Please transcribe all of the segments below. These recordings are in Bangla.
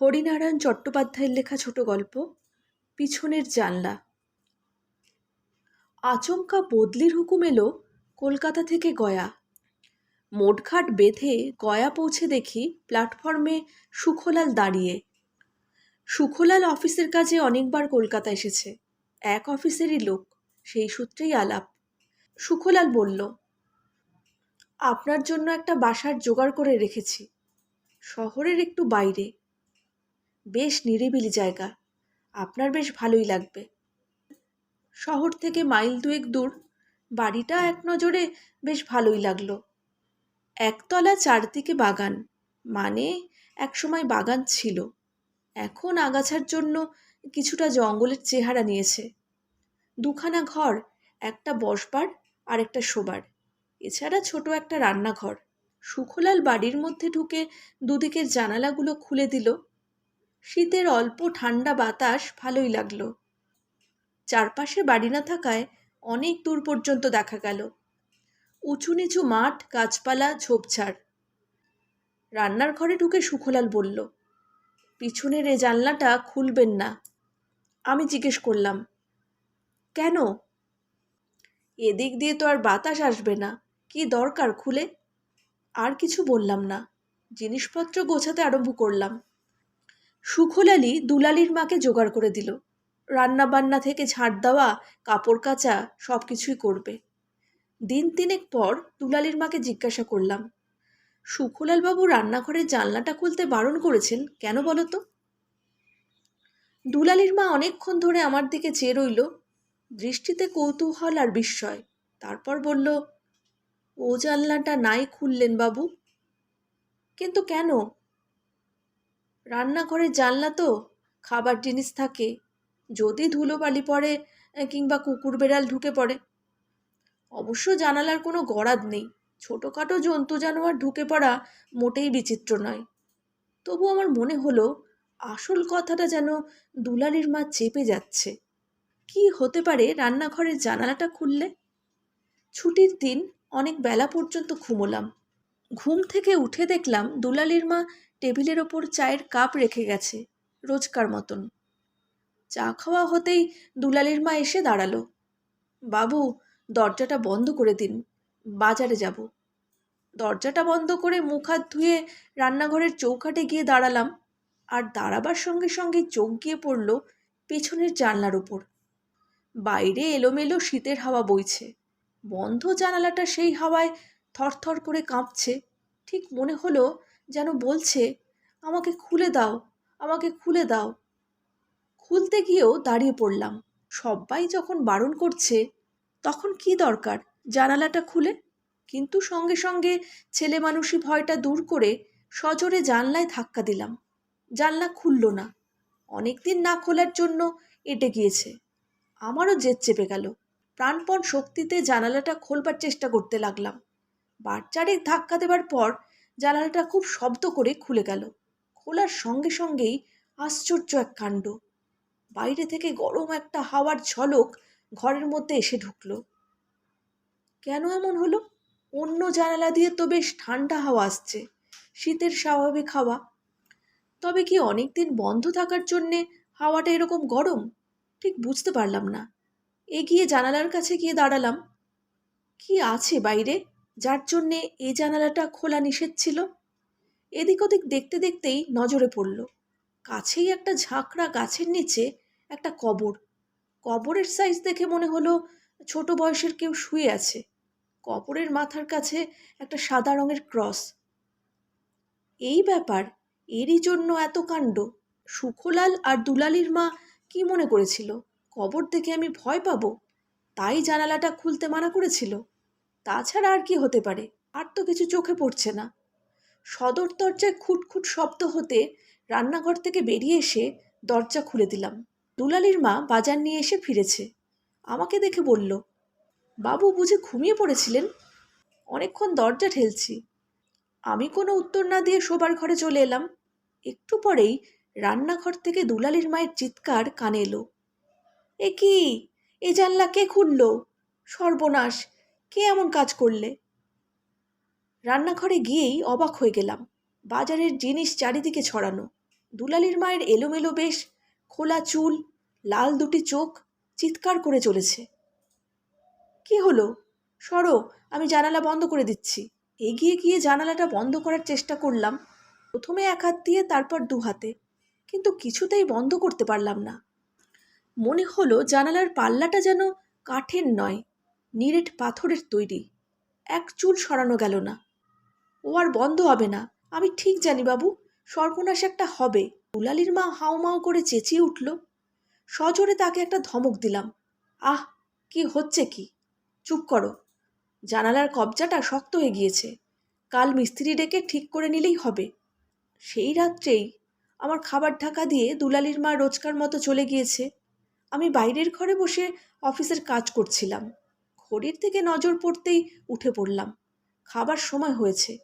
হরিনারায়ণ চট্টোপাধ্যায়ের লেখা ছোট গল্প, পিছনের জানলা। আচমকা বদলির হুকুম এলো কলকাতা থেকে গয়া। মোটঘাট বেঁধে গয়া পৌঁছে দেখি প্ল্যাটফর্মে সুখলাল দাঁড়িয়ে। সুখলাল অফিসের কাজে অনেকবার কলকাতা এসেছে। এক অফিসেরই লোক, সেই সূত্রেই আলাপ। সুখলাল বলল, আপনার জন্য একটা বাসার জোগাড় করে রেখেছি। শহরের একটু বাইরে। বেশ নিরিবিলি জায়গা। আপনার বেশ ভালোই লাগবে। শহর থেকে মাইল দুয়েক দূর। বাড়িটা এক নজরে বেশ ভালোই লাগল। একতলা চারদিকে বাগান। মানে একসময় বাগান ছিল। এখন আগাছার জন্য কিছুটা জঙ্গলের চেহারা নিয়েছে। দুখানা ঘর, একটা বসবার আর একটা শোবার। এছাড়া ছোট একটা রান্নাঘর। সুখলাল বাড়ির মধ্যে ঢুকে দুদিকের জানালাগুলো খুলে দিল। শীতের অল্প ঠান্ডা বাতাস ভালোই লাগল। চারপাশে বাড়ি না থাকায় অনেক দূর পর্যন্ত দেখা গেল। উঁচু নিচু মাঠ, গাছপালা, ঝোপঝাড়। রান্নার ঘরে ঢুকে সুখলাল বলল পিছনের এ জানলাটা খুলবেন না। আমি জিজ্ঞেস করলাম, কেন? এদিক দিয়ে তো আর বাতাস আসবে না। কি দরকার খুলে? আর কিছু বললাম না। জিনিসপত্র গোছাতে আরম্ভ করলাম। সুখলালি দুলালির মাকে জোগাড় করে দিল। রান্না বান্না থেকে ঝাঁট দেওয়া, কাপড় কাচা সব কিছুই করবে। দিন তিনেক পর দুলালির মাকে জিজ্ঞাসা করলাম, সুখলালবাবু রান্নাঘরের জানলাটা খুলতে বারণ করেছেন কেন বলো তো? দুলালির মা অনেকক্ষণ ধরে আমার দিকে চেয়ে রইল, দৃষ্টিতে কৌতূহল আর বিস্ময়। তারপর বলল, ও জানলাটা নাই খুললেন বাবু। কিন্তু কেন? রান্নাঘরের জানলা তো, খাবার জিনিস থাকে। যদি ধুলোবালি পড়ে কিংবা কুকুর বেড়াল ঢুকে পড়ে। অবশ্য জানালার কোনো গরাদ নেই। ছোটোখাটো জন্তু জানোয়ার ঢুকে পড়া মোটেই বিচিত্র নয়। তবু আমার মনে হলো, আসল কথাটা যেন দুলালির মা চেপে যাচ্ছে। কি হতে পারে রান্নাঘরের জানালাটা খুললে? ছুটির দিন অনেক বেলা পর্যন্ত ঘুমোলাম। ঘুম থেকে উঠে দেখলাম দুলালির মা টেবিলের ওপর চায়ের কাপ রেখে গেছে, রোজকার মতন। চা খাওয়া হতেই দুলালির মা এসে দাঁড়াল। বাবু, দরজাটা বন্ধ করে দিন, বাজারে যাব। দরজাটা বন্ধ করে মুখ হাত ধুয়ে রান্নাঘরের চৌকাটে গিয়ে দাঁড়ালাম আর দাঁড়াবার সঙ্গে সঙ্গে চোখ গিয়ে পড়ল পেছনের জানলার ওপর। বাইরে এলোমেলো শীতের হাওয়া বইছে। বন্ধ জানালাটা সেই হাওয়ায় থরথর করে কাঁপছে। ঠিক মনে হলো যেন বলছে, আমাকে খুলে দাও, আমাকে খুলে দাও। খুলতে গিয়েও দাঁড়িয়ে পড়লাম। সবাই যখন বারণ করছে, তখন কি দরকার জানালাটা খুলে? কিন্তু সঙ্গে সঙ্গে ছেলে মানুষই ভয়টা দূর করে সজোরে জানলায় ধাক্কা দিলাম। জানলা খুলল না। অনেক দিন না খোলার জন্য এটে গিয়েছে। আমারও জেদ চেপে গেল। প্রাণপণ শক্তিতে জানালাটা খোলবার চেষ্টা করতে লাগলাম। বার চারেক ধাক্কা দেবার পর জানালাটা খুব শব্দ করে খুলে গেল। খোলার সঙ্গে সঙ্গেই আশ্চর্য এক কাণ্ড। বাইরে থেকে গরম একটা হাওয়ার ঝলক ঘরের মধ্যে এসে ঢুকলো। কেন এমন হলো? অন্য জানালা দিয়ে তো বেশ ঠান্ডা হাওয়া আসছে, শীতের স্বাভাবিক হাওয়া। তবে কি অনেক দিন বন্ধ থাকার জন্যে হাওয়াটা এরকম গরম? ঠিক বুঝতে পারলাম না। এগিয়ে জানালার কাছে গিয়ে দাঁড়ালাম। কি আছে বাইরে? যার জন্যে এ জানালাটা খোলা নিষেধ ছিল। এদিক ওদিক দেখতে দেখতেই নজরে পড়ল, কাছেই একটা ঝাঁকড়া গাছের নিচে একটা কবর। কবরের সাইজ দেখে মনে হলো ছোট বয়সের কেউ শুয়ে আছে। কবরের মাথার কাছে একটা সাদা রঙের ক্রস এই ব্যাপার এরই জন্য এত কাণ্ড। সুখলাল আর দুলালির মা কি মনে করেছিল? কবর দেখে আমি ভয় পাবো? তাই জানালাটা খুলতে মানা করেছিল? তাছাড়া আর কি হতে পারে? আর তো কিছু চোখে পড়ছে না। সদর দরজায় খুটখুট শব্দ হতে রান্নাঘর থেকে বেরিয়ে এসে দরজা খুলে দিলাম। দুলালির মা বাজার নিয়ে এসে ফিরেছে। আমাকে দেখে বলল, বাবু, বুঝে ঘুমিয়ে পড়েছিলেন? অনেকক্ষণ দরজা ঠেলছি। আমি কোনো উত্তর না দিয়ে শোবার ঘরে চলে এলাম। একটু পরেই রান্নাঘর থেকে দুলালির মায়ের চিৎকার কানে এলো। এ কি? এ জানলা কে খুললো? সর্বনাশ! কে এমন কাজ করলে? রান্নাঘরে গিয়েই অবাক হয়ে গেলাম। বাজারের জিনিস চারিদিকে ছড়ানো। দুলালির মায়ের এলোমেলো বেশ, খোলা চুল, লাল দুটি চোখ চিৎকার করে চলেছে। কি হলো? সরো, আমি জানালা বন্ধ করে দিচ্ছি। এগিয়ে গিয়ে জানালাটা বন্ধ করার চেষ্টা করলাম। প্রথমে এক হাত দিয়ে, তারপর দু হাতে। কিন্তু কিছুতেই বন্ধ করতে পারলাম না। মনে হলো জানালার পাল্লাটা যেন কাঠের নয়। নিরেট পাথরের তৈরি। এক চুল সরানো গেল না। ও আর বন্ধ হবে না। আমি ঠিক জানি বাবু, সর্বনাশ একটা হবে। দুলালির মা হাউমাউ করে চেঁচিয়ে উঠল। সজোরে তাকে একটা ধমক দিলাম। আহ, কি হচ্ছে কি? চুপ করো। জানালার কবজাটা শক্ত হয়ে গিয়েছে। কাল মিস্ত্রি ডেকে ঠিক করে নিলেই হবে। সেই রাত্রেই আমার খাবার ঢাকা দিয়ে দুলালির মা রোজকার মতো চলে গিয়েছে। আমি বাইরের ঘরে বসে অফিসের কাজ করছিলাম। ঘড়ির দিকে নজর পড়তেই উঠে পড়লাম। খাবার সময় হয়েছে।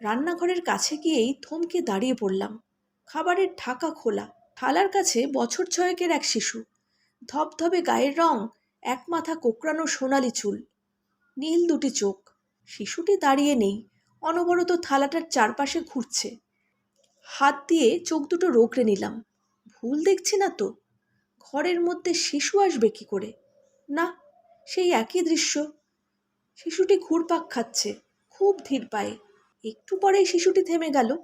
রান্নাঘরের কাছে গিয়েই থমকে দাঁড়িয়ে পড়লাম। খাবারের ঢাকা খোলা। থালার কাছে বছর ছয়েকের এক শিশু। ধবধবে গায়ের রং, এক মাথা কোকড়ানো সোনালি চুল। নীল দুটি চোখ। শিশুটি দাঁড়িয়ে নেই। অনবরত থালাটার চারপাশে ঘুরছে। হাত দিয়ে চোখ দুটো রোগড়ে নিলাম। ভুল দেখছি না তো? ঘরের মধ্যে শিশু আসবে কি করে? না সেই একই দৃশ্য। শিশুটি ঘুরপাক খাচ্ছে, খুব ধীর পায়ে। একটু পরেই শিশুটি থেমে গেল,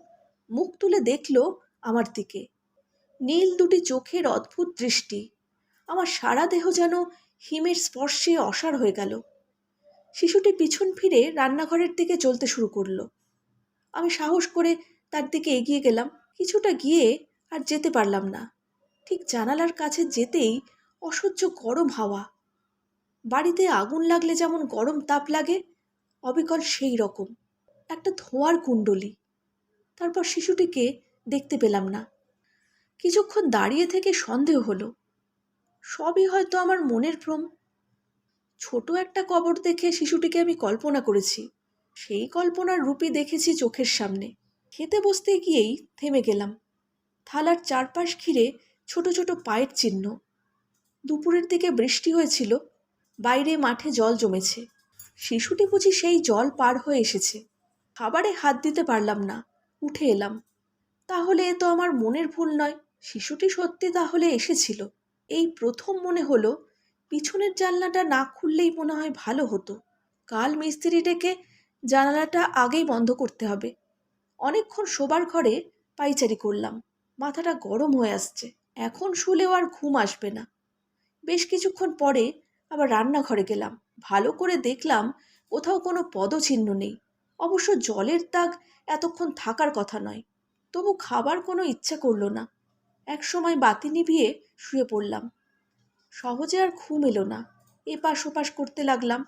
মুখ তুলে দেখল আমার দিকে। নীল দুটি চোখের অদ্ভুত দৃষ্টি। আমার সারা দেহ যেন হিমের স্পর্শে অসাড় হয়ে গেল। শিশুটি পিছন ফিরে রান্নাঘরের দিকে চলতে শুরু করল। আমি সাহস করে তার দিকে এগিয়ে গেলাম, কিছুটা গিয়ে আর যেতে পারলাম না। ঠিক জানালার কাছে যেতেই অসহ্য গরম হাওয়া বাড়িতে আগুন লাগলে যেমন গরম তাপ লাগে, অবিকল সেই রকম। একটা ধোঁয়ার কুণ্ডলি। তারপর শিশুটিকে দেখতে পেলাম না। কিছুক্ষণ দাঁড়িয়ে থেকে সন্দেহ হলো, সবই হয়তো আমার মনের ভ্রম। ছোট একটা কবর দেখে শিশুটিকে আমি কল্পনা করেছি। সেই কল্পনার রূপই দেখেছি চোখের সামনে। খেতে বসতে গিয়েই থেমে গেলাম। থালার চারপাশ ঘিরে ছোট ছোট পায়ের চিহ্ন। দুপুরের দিকে বৃষ্টি হয়েছিল বাইরে মাঠে জল জমেছে। শিশুটি বুঝি সেই জল পার হয়ে এসেছে। খাবারে হাত দিতে পারলাম না, উঠে এলাম। তাহলে এ তো আমার মনের ভুল নয়। শিশুটি সত্যি তাহলে এসেছিল। এই প্রথম মনে হলো, পিছনের জানলাটা না খুললেই মনে হয় ভালো হতো। কাল মিস্ত্রি ডেকে জানালাটা আগেই বন্ধ করতে হবে। অনেকক্ষণ শোবার ঘরে পাইচারি করলাম। মাথাটা গরম হয়ে আসছে। এখন শুলেও আর ঘুম আসবে না। বেশ কিছুক্ষণ পরে আবার রান্নাঘরে গেলাম। ভালো করে দেখলাম কোথাও কোনো পদচিহ্ন নেই। অবশ্য জলের দাগ এতক্ষণ থাকার কথা নয়। তবু খাবার কোনো ইচ্ছা করল না। এক সময় বাতি নিভিয়ে শুয়ে পড়লাম। সহজে আর ঘুম এলো না। এপাশ ওপাশ করতে লাগলাম।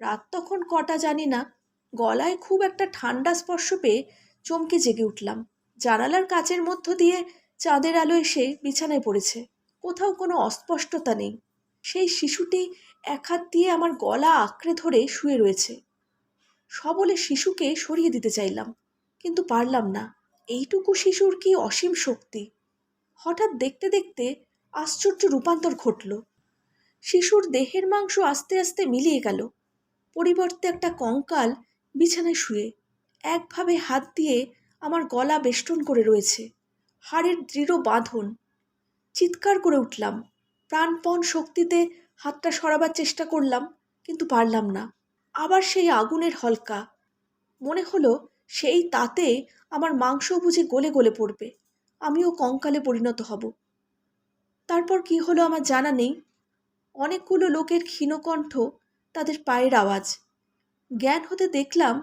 রাত তখন কটা জানি না। গলায় খুব একটা ঠান্ডা স্পর্শ পেয়ে চমকে জেগে উঠলাম। জানালার কাচের মধ্য দিয়ে চাঁদের আলো এসে বিছানায় পড়েছে। কোথাও কোনো অস্পষ্টতা নেই। সেই শিশুটি এক হাত দিয়ে আমার গলা আঁকড়ে ধরে শুয়ে রয়েছে। সবলে শিশুকে সরিয়ে দিতে চাইলাম, কিন্তু পারলাম না। এইটুকু শিশুর কি অসীম শক্তি? হঠাৎ দেখতে দেখতে আশ্চর্য রূপান্তর ঘটল। শিশুর দেহের মাংস আস্তে আস্তে মিলিয়ে গেল। পরিবর্তে একটা কঙ্কাল বিছানায় শুয়ে একভাবে হাত দিয়ে আমার গলা বেষ্টন করে রয়েছে। হাড়ের দৃঢ় বাঁধন। চিৎকার করে উঠলাম। প্রাণপণ শক্তিতে হাতটা সরাবার চেষ্টা করলাম, কিন্তু পারলাম না। আবার সেই আগুনের হলকা। মনে হলো সেই তাতে আমার মাংস বুঝি গলে গলে পড়বে। আমিও কঙ্কালে পরিণত হব। তারপর কি হলো আমার জানা নেই। অনেকগুলো লোকের ক্ষীণকণ্ঠ তাদের পায়ের আওয়াজ। জ্ঞান হতে দেখলাম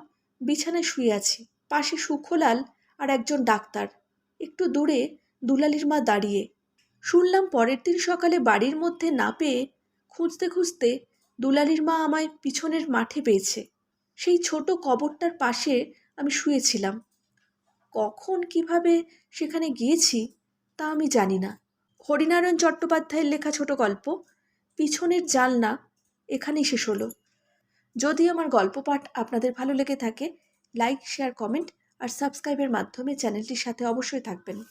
বিছানায় শুয়ে আছি। পাশে সুখলাল আর একজন ডাক্তার। একটু দূরে দুলালির মা দাঁড়িয়ে। শুনলাম পরের দিন সকালে বাড়ির মধ্যে না পেয়ে খুঁজতে খুঁজতে দুলালির মা আমায় পিছনের মাঠে পেয়েছে। সেই ছোট কবরটার পাশে আমি শুয়েছিলাম। কখন কীভাবে সেখানে গিয়েছি তা আমি জানি না। হরিনারায়ণ চট্টোপাধ্যায়ের লেখা ছোট গল্প, পিছনের জালনা, এখানেই শেষ হলো। যদি আমার গল্প পাঠ আপনাদের ভালো লেগে থাকে, লাইক, শেয়ার, কমেন্ট আর সাবস্ক্রাইবের মাধ্যমে চ্যানেলটির সাথে অবশ্যই থাকবেন।